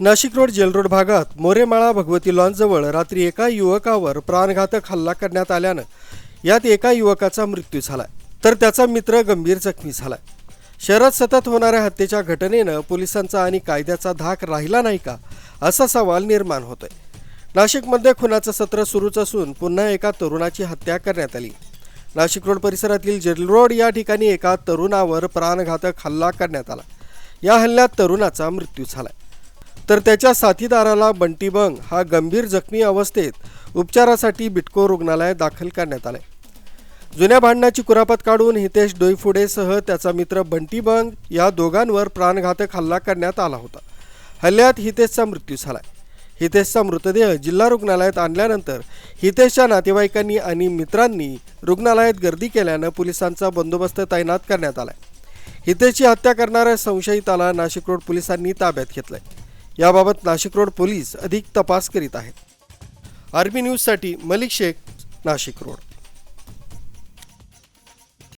Nashik road Jail Road भागात मोरेमाळा भगवती लॉनजवळ रात्री एका युवकावर प्राणघातक हल्ला करण्यात आल्यानं यात एका युवकाचा मृत्यू झाला तर त्याचा मित्र गंभीर जखमी झाला शहरात सतत होणाऱ्या हत्येच्या घटनेनं पोलिसांचा आणि कायद्याचा धाक राहिला नाही का असा सवाल निर्माण होतोय. नाशिकमध्ये खुनाचं सत्र सुरूच असून पुन्हा एका तरुणाची हत्या करण्यात आली. नाशिक रोड परिसरातील जेल रोड या ठिकाणी एका तरुणावर प्राणघातक हल्ला करण्यात आला. या हल्ल्यात तरुणाचा मृत्यू झाला तर त्याच्या साथीदाराला बंटी बंग हा गंभीर जखमी अवस्थेत उपचारासाठी बिटको रुग्णालयात दाखल करण्यात आलाय जुन्या भांडणाची कुरापत काढून हितेश डोईफुडेसह त्याचा मित्र बंटी बंग या दोघांवर प्राणघातक हल्ला करण्यात आला होता. हल्ल्यात हितेशचा मृत्यू झाला हितेशचा मृतदेह जिल्हा रुग्णालयात आणल्यानंतर हितेशच्या नातेवाईकांनी आणि मित्रांनी रुग्णालयात गर्दी केल्यानं पोलिसांचा बंदोबस्त तैनात करण्यात आलाय. हितेशची हत्या करणाऱ्या संशयिताला नाशिक रोड पोलिसांनी ताब्यात घेतलंय. याबाबत नाशिक रोड पोलीस अधिक तपास करीत आहेत. आर्मी न्यूजसाठी मलिक शेख नाशिक रोड.